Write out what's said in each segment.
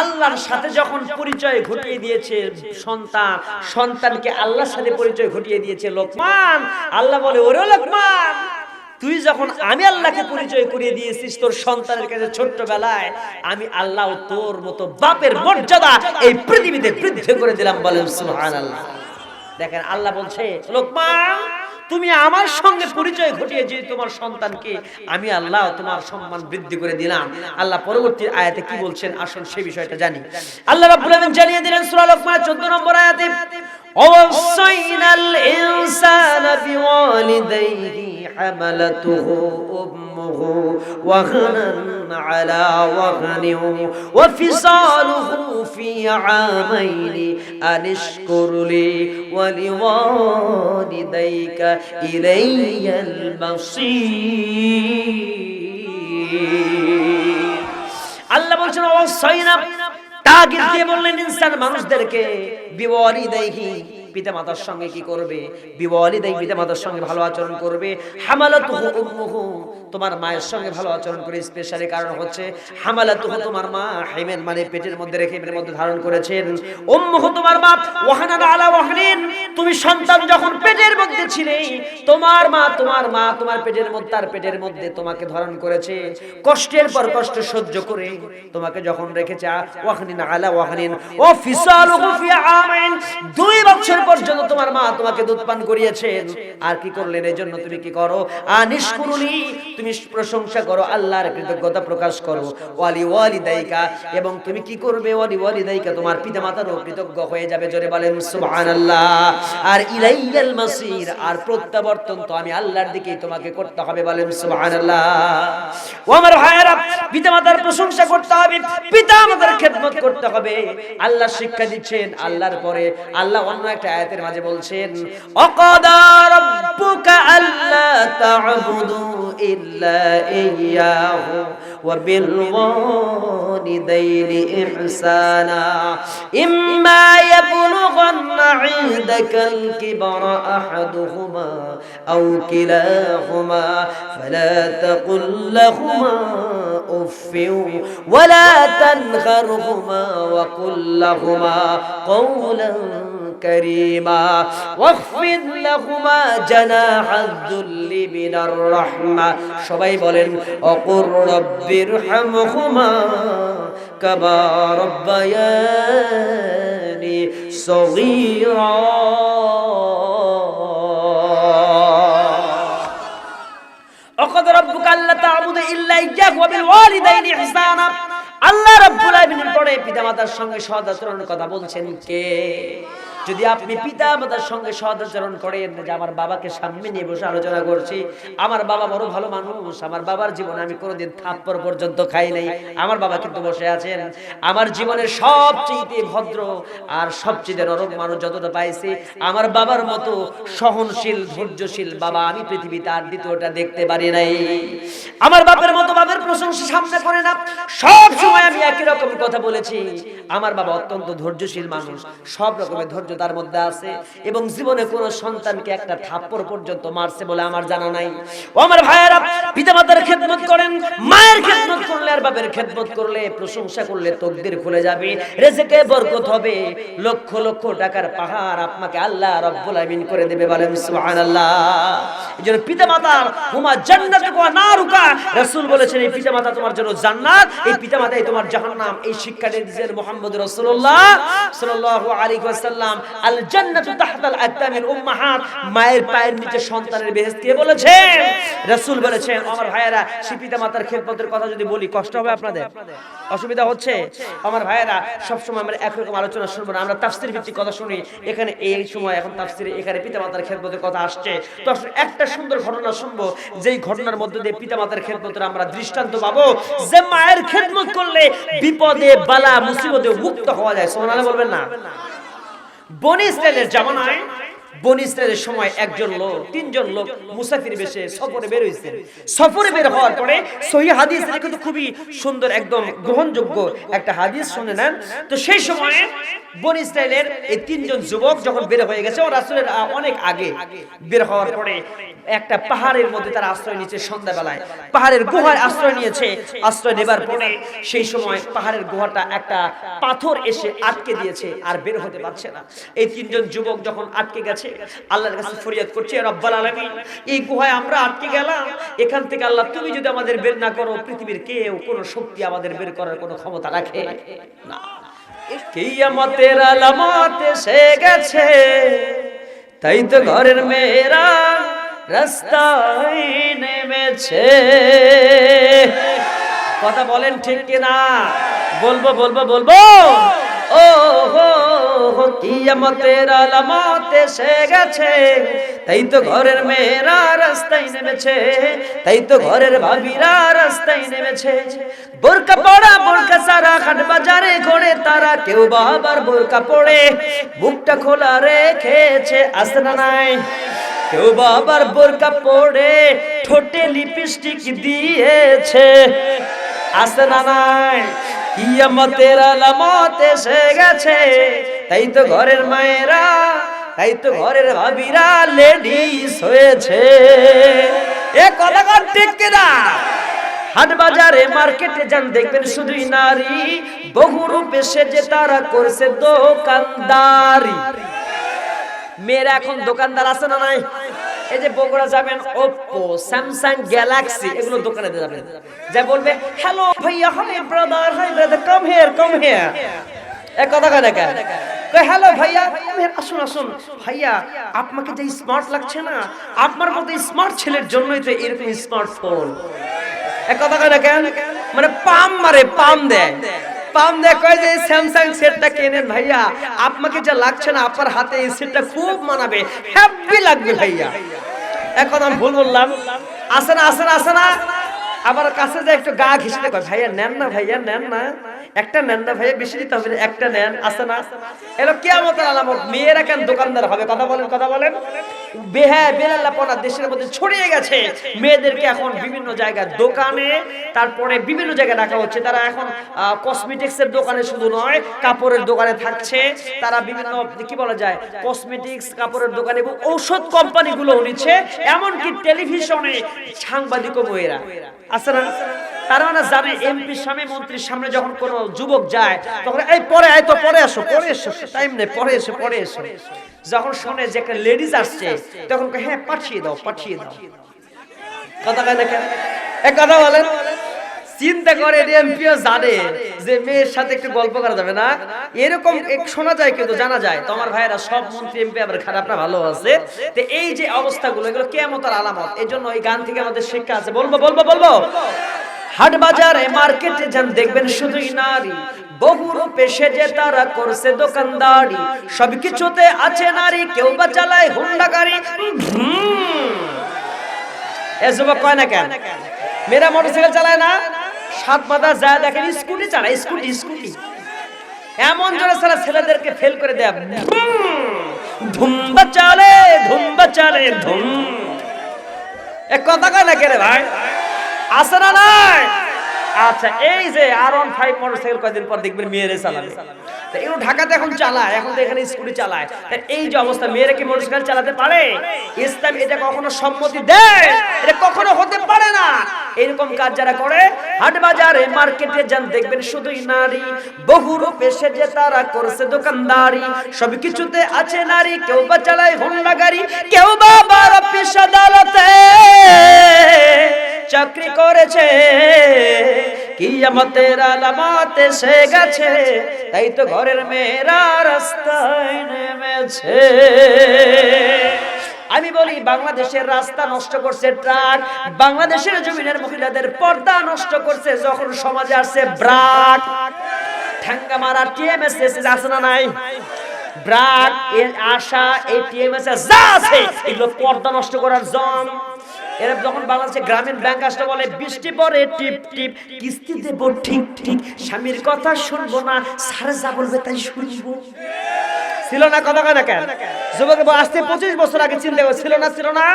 আল্লাহর সাথে যখন পরিচয় ঘটিয়ে দিয়েছে সন্তান, সন্তানকে আল্লাহর সাথে পরিচয় ঘটিয়ে দিয়েছে লোকমান, আল্লাহ বলে, ওরে লোকমান, তুই যখন আমি আল্লাহকে পরিচয় করিয়ে দিয়েছিস তোর সন্তানের কাছে ছোট্ট বেলায় আমি আল্লাহ তোর মতো বাপের মর্যাদা এই পৃথিবীতে বৃদ্ধি করে দিলাম সুবহানাল্লাহ। দেখেন, আল্লাহ বলছে, লোকমান তুমি আমার সঙ্গে পরিচয় ঘটিয়ে যে তোমার সন্তানকে আমি আল্লাহ তোমার সম্মান বৃদ্ধি করে দিলাম। আল্লাহ পরবর্তী আয়াতে কি বলছেন? আসুন সেই বিষয়টা জানি। আল্লাহ রাব্বুল আলামিন জানিয়ে দিলেন সূরা লোকমান 14 নম্বর আয়াতে ওয়াসাইনাল ইনসানা বিওয়ালিদাইহি حملته أمه وهنا على وهن وفصاله في عامين أن اشكر لي ولوالديك إلي المصير আল্লাহ বলছেন অবশ্যই তাগিদ দিয়ে বললেন ইনসান মানুষদেরকে বিবরি দেখি পিতা মাতার সঙ্গে কি করবে? বিবলি দেয় পিতা মাতার সঙ্গে ভালো আচরণ করবে? উম্মুহু, তোমার মায়ের সঙ্গে ভালো আচরণ করে স্পেশালি কারণ হচ্ছে হামালাতুহু তোমার মা হেমেন মানে পেটের মধ্যে রেখে পেটের মধ্যে ধারণ করেছেন। উম্মুহু তোমার মা ওহানা আলা ওয়াহনিন। তুমি সন্তান যখন পেটের মধ্যে ছিলে, তোমার মা তোমার মা, তোমার পেটের মধ্যে, তার পেটের মধ্যে তোমাকে ধারণ করেছে। কষ্টের পর কষ্ট সহ্য করে তোমাকে যখন রেখেছে ওয়াহনিন আলা ওয়াহনিন ও ফিসালুহু ফি আমাইন, দুই বছর পর্যন্ত তোমার মা তোমাকে দুধ পান করিয়েছেন। আর কি করলেন? এই জন্য তুমি কি করো? আনিশকুরুনি তুমি প্রশংসা করো, আল্লাহর কৃতজ্ঞতা প্রকাশ করো। ওয়ালি ওয়ালিদাইকা, এবং তুমি কি করবে? ওয়ালি ওয়ালিদাইকা, তোমার পিতামাতারও কৃতজ্ঞ হয়ে যাবে, জোরে বলেন, সুবহানাল্লাহ। আর ইলাইয়াল মাসির, আর প্রত্যাবর্তন তো আমি আল্লাহর দিকেই তোমাকে করতে হবে বলেন, সুবহানাল্লাহ। ও আমার ভাইয়েরা পিতামাতার প্রশংসা করতে হবে পিতামাতার খেদমত করতে হবে। আল্লাহ শিক্ষা দিচ্ছেন, আল্লাহর পরে আল্লাহ অন্য একটা আয়াতের মাঝে বলছেন, অকদা রাব্বুকা আল্লা তা'বুদু ইল্লা ইয়্যাহু ওয়া বিল ওয়ালিদাইনি ইহসানা। ইম্মা ইয়াবলুগান্না 'ইনদাকাল কিবরা আহাদুহুমা আও কিলাহুমা ফালা তাকুল লাহুমা উফ ولا تنخرهما وقل لهما قولا كريما واخفض لهما جناح الذل من الرحمة সবাই বলেন অকুর রব্বির হামহুমা কামা রব্বায়ানি সগীরা অকদ রব্বুকা আল্লাহ তা'বুদু ইল্লা ইয়্যাহু ওয়া বিল আল্লাহ রাব্বুল আলামিনের পরে পিতামাতার সঙ্গে সৎ আচরণের কথা বলছেন কে? যদি আপনি পিতা মাতার সঙ্গে সৎ আচরণ করেন, যে আমার বাবাকে সামনে নিয়ে বসে আলোচনা করছি, আমার বাবা বড় ভালো মানুষ, আমার বাবার জীবনে আমি কোনোদিন থাপ্পড় পর্যন্ত খাই নাই, আমার বাবা কিন্তু বসে আছেন, আমার জীবনের সবচেয়ে ভদ্র আর সবচেয়ে নরম মানুষ যতটা পাইছি, আমার বাবার মতো সহনশীল, ধৈর্যশীল বাবা আমি পৃথিবীতে আর দ্বিতীয়টা দেখতে পারি নাই। আমার বাপের মতো বাবার প্রশংসা সামনে করে না। সব সময় আমি একই রকম কথা বলেছি, আমার বাবা অত্যন্ত ধৈর্যশীল মানুষ, সব রকমের ধৈর্য তার মধ্যে আছে এবং জীবনে কোন সন্তানকে একটা থাপ্পড় পর্যন্ত মারছে বলে আমার জানা নাই। ও আমার ভাইয়েরা, পিতামাতার খেদমত করেন, মায়ের খেদমত করলে আর বাপের খেদমত করলে, প্রশংসা করলে তকদির খুলে যাবে, রেজেকে বরকত হবে। লক্ষ লক্ষ টাকার পাহাড় আপনাকে আল্লাহ রব্বুল আমিন করে দেবে বলেন সুবহানাল্লাহ। এইজন্য পিতামাতার হুমা জান্নাতুক ওয়া নারুকা রাসূল বলেছেন, এই পিতামাতা তোমার জন্য জান্নাত, এই পিতামাতাই তোমার জাহান্নাম। এই শিক্ষা দিয়েছেন মুহাম্মদ রাসূলুল্লাহ সাল্লাল্লাহু আলাইহি ওয়াসাল্লাম। আল জান্নাতু তাহতাল আকদামিল উম্মাহাত। মায়ের পায়ের নিচে সন্তানের বেহেশত কে বলেছেন? রাসূল বলেছেন, আমার ভাইয়েরা সেই পিতামাতার খেদমতের কথা যদি বলি, কষ্ট হবে আপনাদের? অসুবিধা হচ্ছে? আমার ভাইয়েরা সব সময় আমরা একরকম আলোচনা শুনব না, আমরা তাফসির ভিত্তিক কথা শুনি। এখানে এই সময় এখন তাফসিরে এখানে পিতামাতার খেদমতের কথা আসছে। তো একটা সুন্দর ঘটনা শুনব, যেই ঘটনার মধ্যে দিয়ে পিতামাতার খেদমতের আমরা দৃষ্টান্ত পাবো, যে মায়ের খেদমত করলে বিপদে, বালা, মুসিবতে মুক্ত হওয়া যায়। সোনালে বলবেন না? বনি ইসরায়েলের জামানায় বনি সময় একজন লোক, তিনজন লোক মুসাফির বেশে সফরে বের হয়েছেন সফরে বের হওয়ার পরে সহি হাদিস কিন্তু খুবই সুন্দর, একদম গ্রহণযোগ্য একটা হাদিস শুনে নেন। তো সেই সময়ে বনি ইসরায়েলের এই তিনজন যুবক যখন বের হয়ে গেছে, ও রাসূলের অনেক আগে বের হওয়ার পরে একটা পাহাড়ের মধ্যে তারা আশ্রয় নিয়েছে সন্ধ্যাবেলায়। পাহাড়ের গুহায় আশ্রয় নিয়েছে। আশ্রয় নেবার পরে সেই সময় পাহাড়ের গুহাটা একটা পাথর এসে আটকে দিয়েছে আর বের হতে পারছে না। এই তিনজন যুবক যখন আটকে গেছে আল্লাহর কাছে ফরিয়াদ করছে রব্বাল আলামিন, এই গুহায় আমরা আটকে গেলাম। এখান থেকে আল্লাহ, তুমি যদি আমাদের বের না করো, পৃথিবীর কেউ কোনো শক্তি আমাদের বের করার কোনো ক্ষমতা রাখে না। কিয়ামতের আলামত এসে গেছে। তাই তো ঘরের মেয়েরা রাস্তায় নেমেছে। কথা বলেন ঠিক কিনা? বলব বলব বলব। ও হো কিয়ামতের আলামত এসে গেছে। তাই তো ঘরের মেয়েরা রাস্তায় নেমেছে। তাই তো ঘরের ভাবিরা রাস্তায় নেমেছে। বোরকা পড়া, বোরকা সারা হাট বাজারে ঘোরে তারা। কেউ বা আবার বোরকা পড়ে। মুখটা খোলা রেখেছে আসে না নাই? কেউ বা আবার বোরকা পড়ে। ঠোঁটে লিপস্টিক দিয়েছে আসে না নাই? কিয়ামতের আলামত এসে গেছে। তাই তো ঘরের মায়েরা, তাই তো ঘরের ভাবিরা লেডিস হয়েছে। এ কথা কর ঠিক কিনা? হাট বাজারে মার্কেটে যান, দেখবেন শুধুই নারী। বহু রূপে সেজে তারা করছে দোকানদারি। মেয়েরা এখন দোকানদার আছে না নাই? এই যে বগুড়া যাবেন ওপ্পো স্যামসাং গ্যালাক্সি এগুলো দোকানে যাবেন। যা বলবে হ্যালো ভাইয়া hi brother hi brother come here come here এক কথা কেন? হ্যালো ভাইয়া আসুন আসুন। ভাইয়া, আপনাকে যে স্মার্ট লাগছে না, আপনার মতো স্মার্ট ছেলের জন্যই তো এরকম স্মার্টফোন এক কথা কয় না কেন? মানে পাম মারে, পাম দেয় পাম কয় যে স্যামসাং সেটটা কেনেন ভাইয়া, আপনাকে যা লাগছে না, আপনার হাতে এই সেটটা খুব মানাবে। হ্যাপি লাগবে ভাইয়া। এখন আমি ভুল বললাম। আসে না আসে না আসে না? আবার কাছে যে একটু গা কয়, ভাইয়া, নেন না, ভাইয়া, নেন না। একটা নেন না, ভাইয়া, বেশি দিতে হবে একটা নেন, আছে না? এলো কেমন আলামত, মেয়েরা কেন দোকানদার হবে? কথা বলেন কথা বলেন। বেহায় এখন বিভিন্ন জায়গায় দোকানে হচ্ছে। তারা এখন কসমেটিক্স এর দোকানে শুধু নয়, কাপড়ের দোকানে থাকছে। তারা বিভিন্ন, কি বলা যায় কসমেটিক্স কাপড়ের দোকানে এবং ঔষধ কোম্পানিগুলো নিচ্ছে। এমনকি টেলিভিশনে সাংবাদিক মেয়েরা আছে তারা না জানে এমপির সামনে, মন্ত্রীর সামনে যখন কোন যুবক যায়, তখন এই পরে আয় তো, পরে আসো, পরে এসো টাইম নেই, পরে এসো পরে এসো। যখন শোনে যে একটা লেডিস আসছে, তখন পাঠিয়ে দাও পাঠিয়ে দাও। কথা কয় না কেন? কথা বলেন, চিন্তা করে জানে যে মেয়ের সাথে একটু গল্প করা যাবে না। এরকম শোনা যায় কিন্তু জানা যায়, তো আমার ভাইয়েরা সব মন্ত্রী এমপি, আবার খারাপ না ভালো আছে। এই যে অবস্থাগুলো, এগুলো কেমতার আলামত। এই জন্য এই গান থেকে আমাদের শিক্ষা আছে। বলব বলব বলব? হাট বাজারে মার্কেটে যান, দেখবেন শুধুই নারী। বহু রূপে সেজে তারা করছে দোকানদারি। সব কিছুতে আছে নারী, কেউ বা চালায় হুন্ডা গাড়ি। এ কয় না কেন? মেয়েরা মোটরসাইকেল চালায় না? সাত মাথা যায় দেখেন, স্কুটি চালায়, স্কুটি স্কুটি। এমন জোরে সারা ছেলেদেরকে ফেল করে দেয়। ধুম্বা চালে ধুম্বা চালে, ধুম। এ কথা কয় না কে রে ভাই? আছে না নাই? আচ্ছা এই যে আর ওয়ান ফাইভ মোটরসাইকেল কয়দিন পর দেখবেন মেয়েরে চালাবে। এগুলো ঢাকাতে এখন চালায়, এখন তো এখানে স্কুটি চালায়। এই যে অবস্থা, মেয়েরা কি মোটরসাইকেল চালাতে পারে? ইসলাম এটা কখনো সম্মতি দেয়? এটা কখনো হতে পারে না। এরকম কাজ যারা করে হাট বাজারে মার্কেটে যান, দেখবেন শুধুই নারী। বহু রূপে সেজে তারা করছে দোকানদারি। সব কিছুতে আছে নারী, কেউ বা চালায় হোন্ডা গাড়ি কেউ বা অফিস আদালতে। চাকরি করেছে, কিয়ামতের আলামত এসে গেছে, তাই তো ঘরের মেয়েরা রাস্তায় নেমেছে। আমি বলি, বাংলাদেশের রাস্তা নষ্ট করছে ট্রাক, বাংলাদেশের জমিনের মহিলাদের পর্দা নষ্ট করছে যখন সমাজে আসছে ব্রাক। ঠ্যাঙ্গা মারা টিএমএস আছে না নাই? ব্রাক আশা এই টিএমএস যা আছে, এগুলো পর্দা নষ্ট করার জম। এরা যখন বাংলাদেশে গ্রামীণ ব্যাংক আসলে বলে, বৃষ্টি পরে টিপ টিপ কিস্তি দেবো ঠিক ঠিক, স্বামীর কথা শুনব না, স্যার যা বলবে তাই শুনব। ছিল না কথা কয় না কেন? যুবক আসতে পঁচিশ বছর আগে চিন্তা করে ছিল না ছিল না?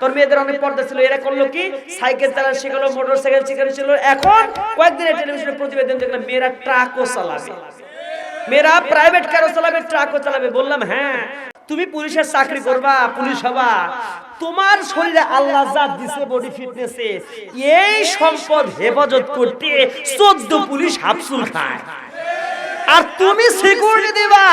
তোর মেয়েদের অনেক পর্দা ছিল, এরা করল কি? সাইকেল চালানো শিখলো মোটর সাইকেল শিখানো ছিল। এখন কয়েকদিনের টেলিভিশনে প্রতিবেদন দেখলাম, মেয়েরা ট্রাকও চালাবে। মেয়েরা প্রাইভেট কারও চালাবে, ট্রাকও চালাবে। বললাম হ্যাঁ তুমি পুলিশের চাকরি করবা, পুলিশ হবা। তোমার শরীরে আল্লাহ যা দিছে বডি ফিটনেসে এই সম্পদ হেফাজত করতে চোদ্দ পুলিশ হাফসুল খায়। আর তুমি সিকিউরিটি দিবা।